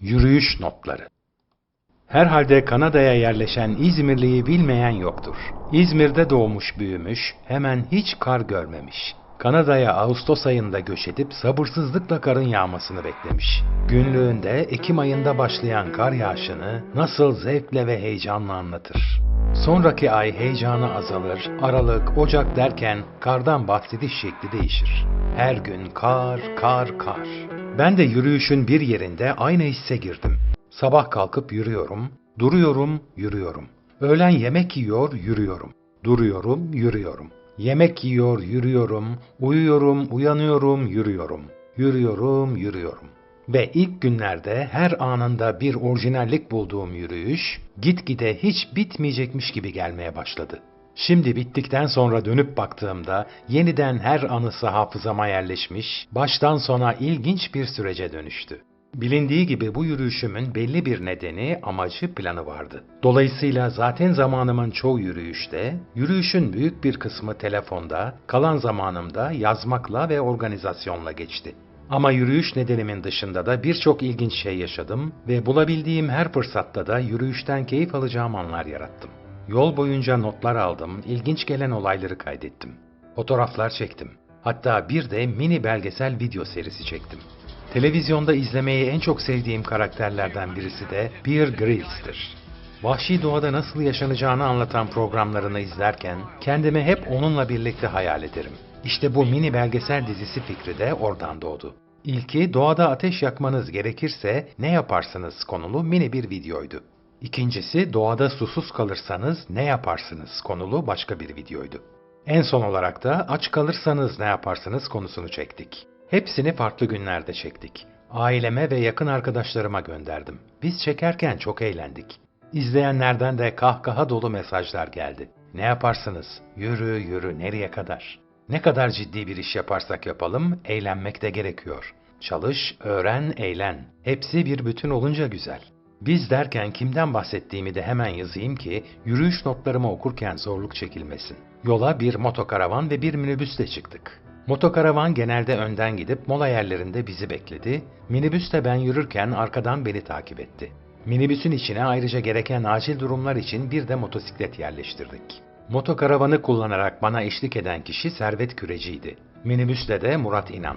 Yürüyüş notları. Herhalde Kanada'ya yerleşen İzmirliyi bilmeyen yoktur. İzmir'de doğmuş büyümüş, hemen hiç kar görmemiş. Kanada'ya Ağustos ayında göç edip sabırsızlıkla karın yağmasını beklemiş. Günlüğünde Ekim ayında başlayan kar yağışını nasıl zevkle ve heyecanla anlatır. Sonraki ay heyecanı azalır, Aralık, Ocak derken kardan bahsediş şekli değişir. Her gün kar, kar, kar. Ben de yürüyüşün bir yerinde aynı hisse girdim. Sabah kalkıp yürüyorum, duruyorum, yürüyorum. Öğlen yemek yiyor, yürüyorum. Duruyorum, yürüyorum. Yemek yiyor, yürüyorum. Uyuyorum, uyanıyorum, yürüyorum. Yürüyorum, yürüyorum. Ve ilk günlerde her anında bir orijinallik bulduğum yürüyüş, gitgide hiç bitmeyecekmiş gibi gelmeye başladı. Şimdi bittikten sonra dönüp baktığımda yeniden her anısı hafızama yerleşmiş, baştan sona ilginç bir sürece dönüştü. Bilindiği gibi bu yürüyüşümün belli bir nedeni, amacı, planı vardı. Dolayısıyla zaten zamanımın çoğu yürüyüşte, yürüyüşün büyük bir kısmı telefonda, kalan zamanımda yazmakla ve organizasyonla geçti. Ama yürüyüş nedenimin dışında da birçok ilginç şey yaşadım ve bulabildiğim her fırsatta da yürüyüşten keyif alacağım anlar yarattım. Yol boyunca notlar aldım, ilginç gelen olayları kaydettim. Fotoğraflar çektim. Hatta bir de mini belgesel video serisi çektim. Televizyonda izlemeyi en çok sevdiğim karakterlerden birisi de Bear Grylls'tir. Vahşi doğada nasıl yaşanacağını anlatan programlarını izlerken kendimi hep onunla birlikte hayal ederim. İşte bu mini belgesel dizisi fikri de oradan doğdu. İlki doğada ateş yakmanız gerekirse ne yaparsınız konulu mini bir videoydu. İkincisi doğada susuz kalırsanız ne yaparsınız konulu başka bir videoydu. En son olarak da aç kalırsanız ne yaparsınız konusunu çektik. Hepsini farklı günlerde çektik. Aileme ve yakın arkadaşlarıma gönderdim. Biz çekerken çok eğlendik. İzleyenlerden de kahkaha dolu mesajlar geldi. Ne yaparsınız? Yürü yürü nereye kadar? Ne kadar ciddi bir iş yaparsak yapalım, eğlenmek de gerekiyor. Çalış, öğren, eğlen. Hepsi bir bütün olunca güzel. Biz derken kimden bahsettiğimi de hemen yazayım ki yürüyüş notlarımı okurken zorluk çekilmesin. Yola bir motokaravan ve bir minibüsle çıktık. Motokaravan genelde önden gidip mola yerlerinde bizi bekledi. Minibüs de ben yürürken arkadan beni takip etti. Minibüsün içine ayrıca gereken acil durumlar için bir de motosiklet yerleştirdik. Motokaravanı kullanarak bana eşlik eden kişi Servet Küreciydi. Minibüsle de Murat İnan.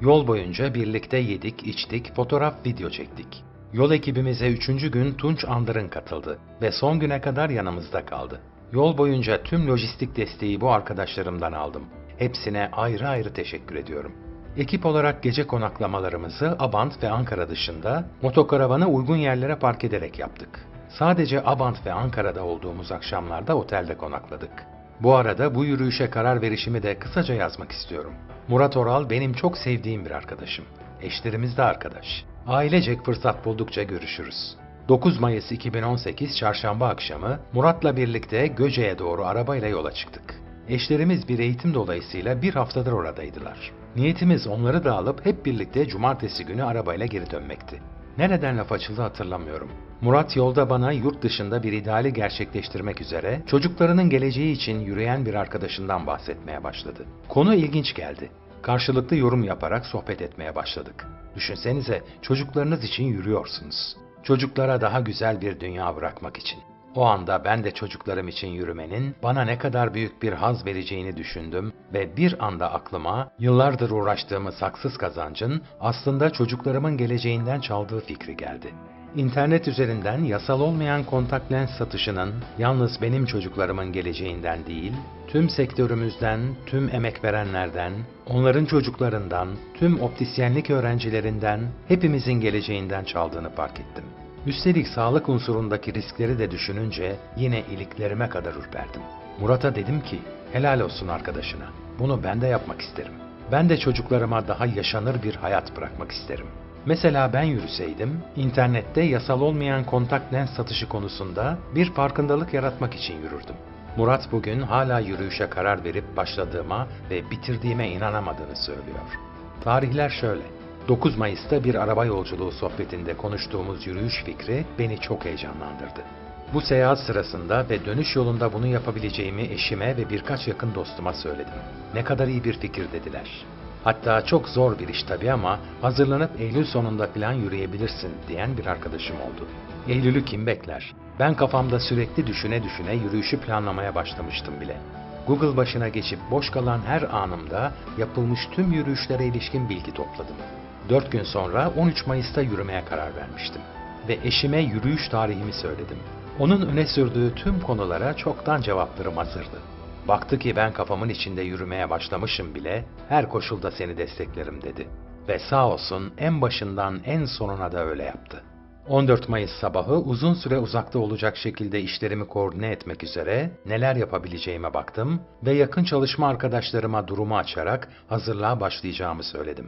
Yol boyunca birlikte yedik, içtik, fotoğraf, video çektik. Yol ekibimize üçüncü gün Tunç Andırın katıldı ve son güne kadar yanımızda kaldı. Yol boyunca tüm lojistik desteği bu arkadaşlarımdan aldım. Hepsine ayrı ayrı teşekkür ediyorum. Ekip olarak gece konaklamalarımızı Abant ve Ankara dışında motokaravanı uygun yerlere park ederek yaptık. Sadece Abant ve Ankara'da olduğumuz akşamlarda otelde konakladık. Bu arada bu yürüyüşe karar verişimi de kısaca yazmak istiyorum. Murat Oral benim çok sevdiğim bir arkadaşım. Eşlerimiz de arkadaş. Ailecek fırsat buldukça görüşürüz. 9 Mayıs 2018 Çarşamba akşamı Murat'la birlikte Göce'ye doğru arabayla yola çıktık. Eşlerimiz bir eğitim dolayısıyla bir haftadır oradaydılar. Niyetimiz onları da alıp hep birlikte cumartesi günü arabayla geri dönmekti. Nereden laf açıldı hatırlamıyorum. Murat yolda bana yurt dışında bir ideali gerçekleştirmek üzere çocuklarının geleceği için yürüyen bir arkadaşından bahsetmeye başladı. Konu ilginç geldi. Karşılıklı yorum yaparak sohbet etmeye başladık. Düşünsenize çocuklarınız için yürüyorsunuz. Çocuklara daha güzel bir dünya bırakmak için. O anda ben de çocuklarım için yürümenin bana ne kadar büyük bir haz vereceğini düşündüm ve bir anda aklıma yıllardır uğraştığımız haksız kazancın aslında çocuklarımın geleceğinden çaldığı fikri geldi. İnternet üzerinden yasal olmayan kontak lens satışının yalnız benim çocuklarımın geleceğinden değil, tüm sektörümüzden, tüm emek verenlerden, onların çocuklarından, tüm optisyenlik öğrencilerinden, hepimizin geleceğinden çaldığını fark ettim. Üstelik sağlık unsurundaki riskleri de düşününce yine iliklerime kadar ürperdim. Murat'a dedim ki, helal olsun arkadaşına. Bunu ben de yapmak isterim. Ben de çocuklarıma daha yaşanır bir hayat bırakmak isterim. Mesela ben yürüseydim, internette yasal olmayan kontak lens satışı konusunda bir farkındalık yaratmak için yürürdüm. Murat bugün hala yürüyüşe karar verip başladığıma ve bitirdiğime inanamadığını söylüyor. Tarihler şöyle. 9 Mayıs'ta bir araba yolculuğu sohbetinde konuştuğumuz yürüyüş fikri beni çok heyecanlandırdı. Bu seyahat sırasında ve dönüş yolunda bunu yapabileceğimi eşime ve birkaç yakın dostuma söyledim. Ne kadar iyi bir fikir dediler. Hatta çok zor bir iş tabii ama hazırlanıp Eylül sonunda falan yürüyebilirsin diyen bir arkadaşım oldu. Eylül'ü kim bekler? Ben kafamda sürekli düşüne düşüne yürüyüşü planlamaya başlamıştım bile. Google başına geçip boş kalan her anımda yapılmış tüm yürüyüşlere ilişkin bilgi topladım. 4 gün sonra 13 Mayıs'ta yürümeye karar vermiştim. Ve eşime yürüyüş tarihimi söyledim. Onun öne sürdüğü tüm konulara çoktan cevaplarım hazırdı. Baktı ki ben kafamın içinde yürümeye başlamışım bile, her koşulda seni desteklerim dedi. Ve sağ olsun en başından en sonuna da öyle yaptı. 14 Mayıs sabahı uzun süre uzakta olacak şekilde işlerimi koordine etmek üzere neler yapabileceğime baktım ve yakın çalışma arkadaşlarıma durumu açarak hazırlığa başlayacağımı söyledim.